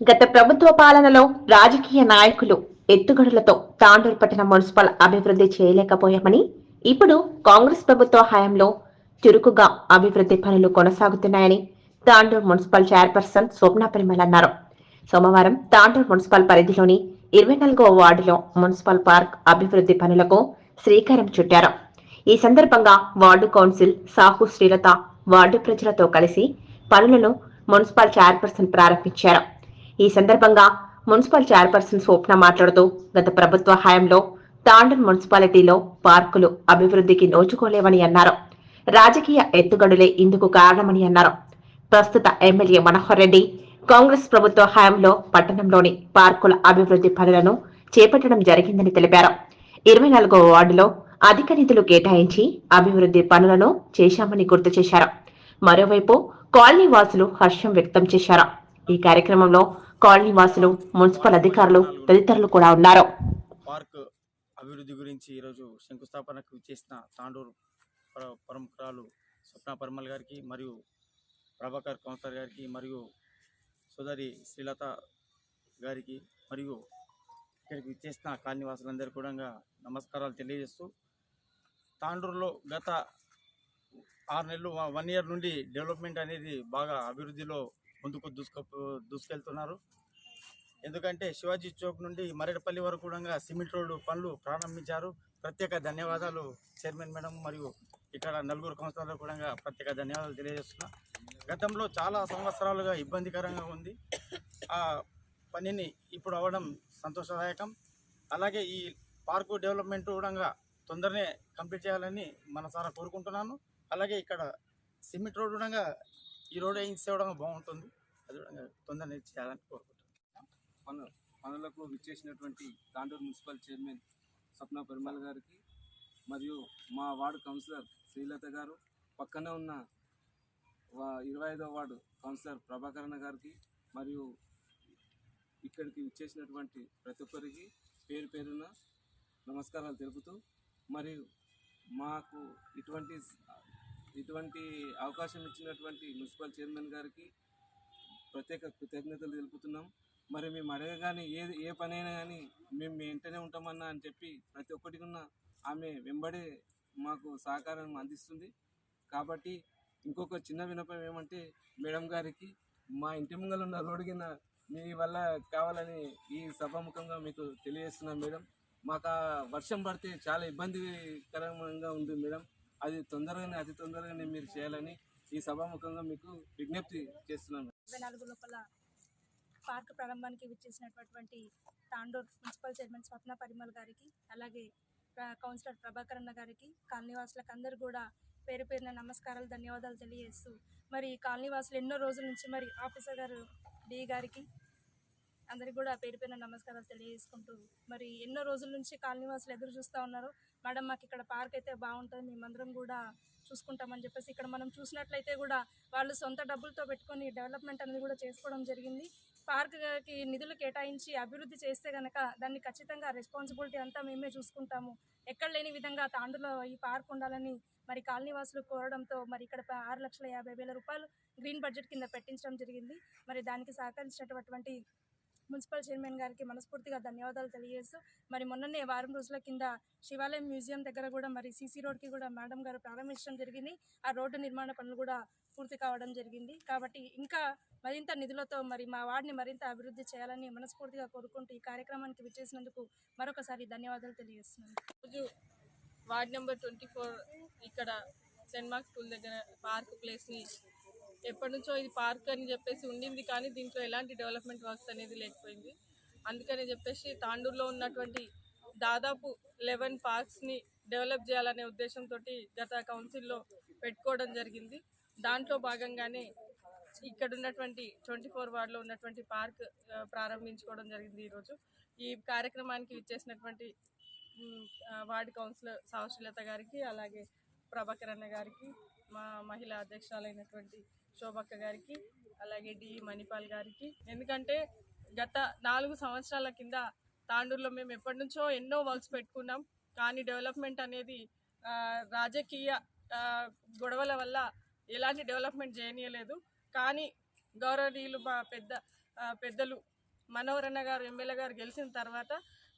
గత ప్రభుత్వ పాలనలో రాజకీయ నాయకులు ఎత్తుగడలతో తాండూరు పట్టణ మున్సిపల్ అభివృద్ధి చేయలేకపోయామని ఇప్పుడు కాంగ్రెస్ ప్రభుత్వ హయాంలో చురుకుగా అభివృద్ధి పనులు కొనసాగుతున్నాయని తాండూరు మున్సిపల్ చైర్పర్సన్ స్వప్న పరిమల్ అన్నారు. సోమవారం తాండూరు మున్సిపల్ పరిధిలోని ఇరవై నాలుగో వార్డులో మున్సిపల్ పార్క్ అభివృద్ధి పనులకు శ్రీకారం చుట్టారు. ఈ సందర్భంగా ward council Sahu Srilatha ward ప్రజలతో కలిసి పనులను మున్సిపల్ చైర్పర్సన్ ప్రారంభించారు. ఈ సందర్భంగా మున్సిపల్ చైర్పర్సన్ స్వప్న మాట్లాడుతూ గత ప్రభుత్వ హయాంలో తాండన్ మున్సిపాలిటీలో పార్కులు అభివృద్ధికి నోచుకోలేవని అన్నారు. రాజకీయ ఎత్తుగడులే ఇందుకు కారణమని అన్నారు. ప్రస్తుత ఎమ్మెల్యే మనోహర్ రెడ్డి కాంగ్రెస్ ప్రభుత్వ హయాంలో పట్టణంలోని పార్కుల అభివృద్ధి పనులను చేపట్టడం జరిగిందని తెలిపారు. ఇరవై నాలుగో వార్డులో అధిక నిధులు కేటాయించి అభివృద్ధి పనులను చేశామని గుర్తు చేశారు. మరోవైపు కాలనీ వాసులు హర్షం వ్యక్తం చేశారు. ఈ కార్యక్రమంలో కాలనీ వాసులు మున్సిపల్ అధికారులు తదితరులు కూడా ఉన్నారు. పార్క్ అభివృద్ధి గురించి ఈరోజు శంకుస్థాపనకు చేసిన తాండూరు ప్రముఖురాలు స్వప్న పర్మల్ గారికి మరియు ప్రభాకర్ కౌన్సిలర్ గారికి మరియు సోదరి శ్రీలత గారికి మరియు ఇక్కడికి చేసిన కాలనీవాసులందరికీ కూడా నమస్కారాలు తెలియజేస్తూ తాండూరులో గత ఆరు నెలలు వన్ ఇయర్ నుండి డెవలప్మెంట్ అనేది బాగా అభివృద్ధిలో ముందుకు దూసుకు దూసుకెళ్తున్నారు. ఎందుకంటే శివాజీ చౌక్ నుండి మరేడపల్లి వరకు కూడా సిమెంట్ రోడ్డు పనులు ప్రారంభించారు. ప్రత్యేక ధన్యవాదాలు చైర్మన్ మేడం మరియు ఇక్కడ నలుగురు కౌన్సిలర్లు కూడా ప్రత్యేక ధన్యవాదాలు తెలియజేస్తున్నా. గతంలో చాలా సంవత్సరాలుగా ఇబ్బందికరంగా ఉంది. ఆ పనిని ఇప్పుడు అవ్వడం సంతోషదాయకం. అలాగే ఈ పార్కు డెవలప్మెంట్ కూడా తొందరనే కంప్లీట్ చేయాలని మనసారా కోరుకుంటున్నాను. అలాగే ఇక్కడ సిమెంట్ రోడ్డు కూడా ఈ రోడ్ వేయించే బాగుంటుంది. అది కూడా తొందరగా చేయాలని కోరుకుంటున్నాను. పనులకు విచ్చేసినటువంటి తాండూరు మున్సిపల్ చైర్మన్ స్వప్న పెరుమల్ గారికి మరియు మా వార్డు కౌన్సిలర్ శ్రీలత గారు పక్కనే ఉన్న వా ఇరవై ఐదో వార్డు కౌన్సిలర్ ప్రభాకరణ గారికి మరియు ఇక్కడికి విచ్చేసినటువంటి ప్రతి ఒక్కరికి పేరు పేరున నమస్కారాలు తెలుపుతూ మరియు మాకు ఇటువంటి ఇటువంటి అవకాశం ఇచ్చినటువంటి మున్సిపల్ చైర్మన్ గారికి ప్రత్యేక కృతజ్ఞతలు తెలుపుతున్నాం. మరి మేము అడగగానే ఏ ఏ పనైనా కానీ మేము మీ వెంటనే ఉంటామన్నా అని చెప్పి ప్రతి ఒక్కటి ఉన్న ఆమె వెంబడే మాకు సహకారం అందిస్తుంది. కాబట్టి ఇంకొక చిన్న వినపం ఏమంటే మేడం గారికి మా ఇంటి ముంగల ఉన్న రోడ్డు కింద మీ వల్ల కావాలని ఈ సభాముఖంగా మీకు తెలియజేస్తున్నాం మేడం. మాకు ఆ వర్షం పడితే చాలా ఇబ్బందికరంగా ఉంది మేడం. అది తొందరగానే అతి తొందరగానే మీరు చేయాలని ఈ సభాముఖంగా మీకు విజ్ఞప్తి చేస్తున్నాను. ఇరవై నాలుగు లోపల పార్క్ ప్రారంభానికి విచ్చేసినటువంటి తాండూర్ మున్సిపల్ చైర్మన్ స్వప్న పరిమల్ గారికి అలాగే కౌన్సిలర్ ప్రభాకర్ అన్న గారికి కాలనీవాసులకు అందరూ కూడా పేరు పేరున నమస్కారాలు ధన్యవాదాలు తెలియజేస్తూ మరి కాలనీవాసులు ఎన్నో రోజుల నుంచి మరి ఆఫీసర్ గారు డి గారికి అందరికి కూడా పేరు పేరున నమస్కారాలు తెలియజేసుకుంటూ మరి ఎన్నో రోజుల నుంచి కాలనీవాసులు ఎదురు చూస్తూ ఉన్నారు. మేడం మాకు ఇక్కడ పార్క్ అయితే బాగుంటుంది మేమందరం కూడా చూసుకుంటామని చెప్పేసి ఇక్కడ మనం చూసినట్లయితే కూడా వాళ్ళు సొంత డబ్బులతో పెట్టుకొని డెవలప్మెంట్ అనేది కూడా చేసుకోవడం జరిగింది. పార్క్కి నిధులు కేటాయించి అభివృద్ధి చేస్తే కనుక దాన్ని ఖచ్చితంగా రెస్పాన్సిబిలిటీ అంతా మేమే చూసుకుంటాము. ఎక్కడ లేని విధంగా తాండులో ఈ పార్క్ ఉండాలని మరి కాలనీవాసులు కోరడంతో మరి ఇక్కడ ఆరు లక్షల యాభై వేల రూపాయలు గ్రీన్ బడ్జెట్ కింద పెట్టించడం జరిగింది. మరి దానికి సహకరించినటువంటి మున్సిపల్ చైర్మన్ గారికి మనస్ఫూర్తిగా ధన్యవాదాలు తెలియజేస్తూ మరి మొన్ననే వారం రోజుల కింద శివాలయం మ్యూజియం దగ్గర కూడా మరి సీసీ రోడ్కి కూడా మేడం గారు ప్రారంభించడం జరిగింది. ఆ రోడ్డు నిర్మాణ పనులు కూడా పూర్తి కావడం జరిగింది. కాబట్టి ఇంకా మరింత నిధులతో మరి మా వార్డుని మరింత అభివృద్ధి చేయాలని మనస్ఫూర్తిగా కోరుకుంటూ ఈ కార్యక్రమానికి విచ్చేసినందుకు మరొకసారి ధన్యవాదాలు తెలియజేస్తున్నాను. రోజు వార్డ్ నెంబర్ ట్వంటీ ఫోర్ ఇక్కడ సెంట్ మార్క్ స్కూల్ దగ్గర పార్క్ ప్లేస్ని ఎప్పటి నుంచో ఇది పార్క్ అని చెప్పేసి ఉండింది కానీ దీంట్లో ఎలాంటి డెవలప్మెంట్ వర్క్స్ అనేది లేకపోయింది. అందుకని చెప్పేసి తాండూరులో ఉన్నటువంటి దాదాపు లెవెన్ పార్క్స్ని డెవలప్ చేయాలనే ఉద్దేశంతో గత కౌన్సిల్లో పెట్టుకోవడం జరిగింది. దాంట్లో భాగంగానే ఇక్కడ ఉన్నటువంటి ట్వంటీ ఫోర్ వార్డులో ఉన్నటువంటి పార్క్ ప్రారంభించుకోవడం జరిగింది ఈరోజు. ఈ కార్యక్రమానికి ఇచ్చేసినటువంటి వార్డు కౌన్సిలర్ సావశ్రీలత గారికి అలాగే ప్రభాకర్ అన్న గారికి మా మహిళా అధ్యక్షురాలైనటువంటి శోభక్క గారికి అలాగే డి మణిపాల్ గారికి. ఎందుకంటే గత నాలుగు సంవత్సరాల కింద తాండూరులో మేము ఎప్పటి నుంచో ఎన్నో వర్క్స్ పెట్టుకున్నాం. కానీ డెవలప్మెంట్ అనేది రాజకీయ గొడవల వల్ల ఎలాంటి డెవలప్మెంట్ చేయనీయలేదు. కానీ గౌరవనీయులు మా పెద్ద పెద్దలు మనోహరన్న గారు ఎమ్మెల్యే గారు గెలిచిన తర్వాత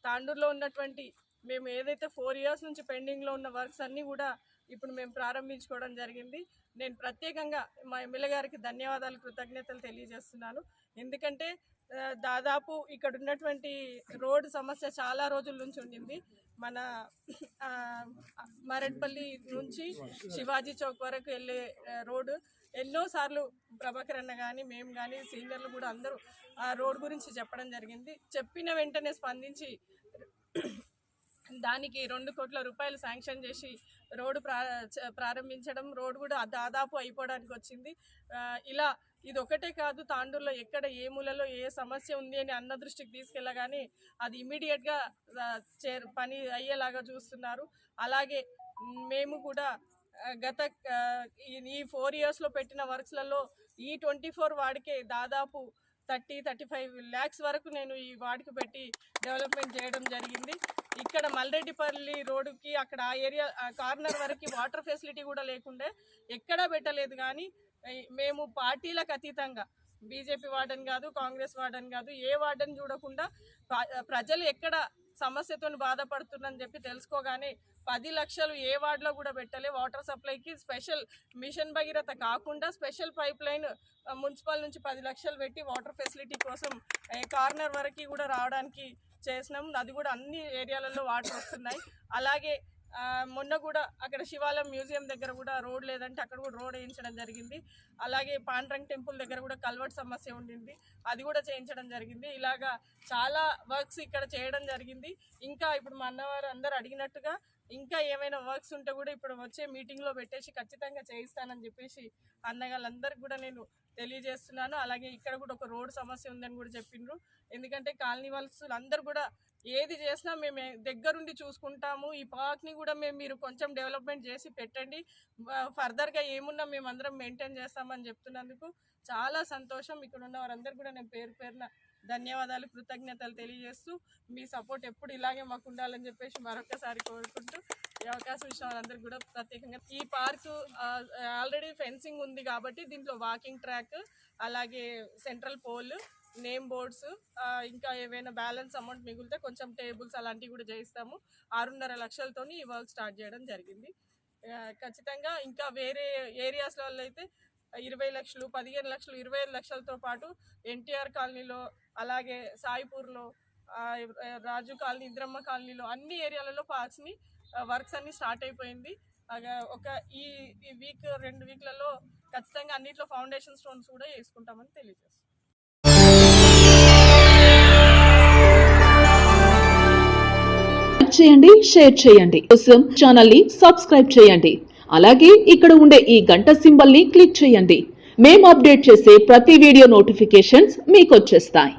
తాండూరులో ఉన్నటువంటి మేము ఏదైతే ఫోర్ ఇయర్స్ నుంచి పెండింగ్లో ఉన్న వర్క్స్ అన్నీ కూడా ఇప్పుడు మేము ప్రారంభించుకోవడం జరిగింది. నేను ప్రత్యేకంగా మా ఎమ్మెల్యే గారికి ధన్యవాదాలు కృతజ్ఞతలు తెలియజేస్తున్నాను. ఎందుకంటే దాదాపు ఇక్కడ ఉన్నటువంటి రోడ్డు సమస్య చాలా రోజుల నుంచి ఉండింది. మన ఆ, మరెడ్పల్లి నుంచి శివాజీ చౌక్ వరకు వెళ్ళే రోడ్డు. ఎన్నోసార్లు ప్రభాకర్ అన్న కానీ మేము కానీ సీనియర్లు కూడా అందరూ ఆ రోడ్ గురించి చెప్పడం జరిగింది. చెప్పిన వెంటనే స్పందించి దానికి రెండు కోట్ల రూపాయలు శాంక్షన్ చేసి రోడ్డు ప్రా చ- ప్రారంభించడం రోడ్డు కూడా దాదాపు అయిపోవడానికి వచ్చింది. ఇలా ఇది ఒకటే కాదు తాండూరులో ఎక్కడ ఏ మూలలో ఏ సమస్య ఉంది అని అన్న దృష్టికి తీసుకెళ్ళగానే అది ఇమీడియట్గా చే పని అయ్యేలాగా చూస్తున్నారు. అలాగే మేము కూడా గత ఈ- ఈ ఫోర్ ఇయర్స్లో పెట్టిన వర్క్స్లలో ఈ ట్వంటీ ఫోర్ వాడికే దాదాపు థర్టీ థర్టీ ఫైవ్ ల్యాక్స్ వరకు నేను ఈ వాడికి పెట్టి డెవలప్మెంట్ చేయడం జరిగింది. ఇక్కడ మల్రెడ్డిపల్లి రోడ్డుకి అక్కడ ఆ ఏరియా కార్నర్ వరకు వాటర్ ఫెసిలిటీ కూడా లేకుండే ఎక్కడా పెట్టలేదు కానీ మేము పార్టీలకు అతీతంగా బీజేపీ వార్డని కాదు కాంగ్రెస్ వార్డని కాదు ఏ వార్డన్ చూడకుండా ప్రజలు ఎక్కడ సమస్యతో బాధపడుతుందని చెప్పి తెలుసుకోగానే పది లక్షలు ఏ వార్డులో కూడా పెట్టలే. వాటర్ సప్లైకి స్పెషల్ మిషన్ భగీరథ కాకుండా స్పెషల్ పైప్ లైన్ మున్సిపల్ నుంచి పది లక్షలు పెట్టి వాటర్ ఫెసిలిటీ కోసం కార్నర్ వరకు కూడా రావడానికి చేసినాం. అది కూడా అన్ని ఏరియాలలో వాటర్ వస్తున్నాయి. అలాగే మొన్న కూడా అక్కడ శివాలయం మ్యూజియం దగ్గర కూడా రోడ్ లేదంటే అక్కడ కూడా రోడ్ వేయించడం జరిగింది. అలాగే పాండ్రంగ్ టెంపుల్ దగ్గర కూడా కల్వర్ట్ సమస్య ఉండింది. అది కూడా చేయించడం జరిగింది. ఇలాగా చాలా వర్క్స్ ఇక్కడ చేయడం జరిగింది. ఇంకా ఇప్పుడు మా అన్నవారు అందరు అడిగినట్టుగా ఇంకా ఏమైనా వర్క్స్ ఉంటే కూడా ఇప్పుడు వచ్చే మీటింగ్లో పెట్టేసి ఖచ్చితంగా చేయిస్తానని చెప్పేసి అన్నగాళ్ళందరికీ కూడా నేను తెలియజేస్తున్నాను. అలాగే ఇక్కడ కూడా ఒక రోడ్ సమస్య ఉందని కూడా చెప్పిండ్రు. ఎందుకంటే కాలనీ వాళ్ళు అందరు కూడా ఏది చేసినా మేము దగ్గరుండి చూసుకుంటాము. ఈ పార్క్ని కూడా మేము మీరు కొంచెం డెవలప్మెంట్ చేసి పెట్టండి. ఫర్దర్గా ఏమున్నా మేము అందరం మెయింటైన్ చేస్తామని చెప్తున్నందుకు చాలా సంతోషం. ఇక్కడ ఉన్న వారందరూ కూడా నేను పేరు పేరున ధన్యవాదాలు కృతజ్ఞతలు తెలియజేస్తూ మీ సపోర్ట్ ఎప్పుడు ఇలాగే మాకు ఉండాలని చెప్పేసి మరొకసారి కోరుకుంటూ ఈ అవకాశం ఇచ్చిన వాళ్ళందరికీ కూడా ప్రత్యేకంగా. ఈ పార్కు ఆల్రెడీ ఫెన్సింగ్ ఉంది కాబట్టి దీంట్లో వాకింగ్ ట్రాక్ అలాగే సెంట్రల్ పోల్ నేమ్ బోర్డ్స్ ఇంకా ఏవైనా బ్యాలెన్స్ అమౌంట్ మిగిలితే కొంచెం టేబుల్స్ అలాంటివి కూడా చేయిస్తాము. ఆరున్నర లక్షలతోని ఈ వర్క్ స్టార్ట్ చేయడం జరిగింది. ఖచ్చితంగా ఇంకా వేరే ఏరియాస్లో అయితే ఇరవై లక్షలు పదిహేను లక్షలు ఇరవై ఐదు లక్షలతో పాటు ఎన్టీఆర్ కాలనీలో అలాగే సాయిపూర్లో రాజు కాలనీ ఇంద్రమ్మ కాలనీలో అన్ని ఏరియాలలో పార్క్స్ని వర్క్స్ అన్ని స్టార్ట్ అయిపోయింది. ఒక ఈ ఈ వీక్ రెండు వీక్లలో ఖచ్చితంగా అన్నిట్లో ఫౌండేషన్ స్టోన్స్ కూడా వేసుకుంటామని తెలియజేస్తాం చేయండి షేర్ చేయండి. కోసం ఛానల్ని సబ్స్క్రైబ్ చేయండి. అలాగే ఇక్కడ ఉండే ఈ గంట సింబల్ని క్లిక్ చేయండి. మేము అప్డేట్ చేసే ప్రతి వీడియో నోటిఫికేషన్స్ మీకు వచ్చేస్తాయి.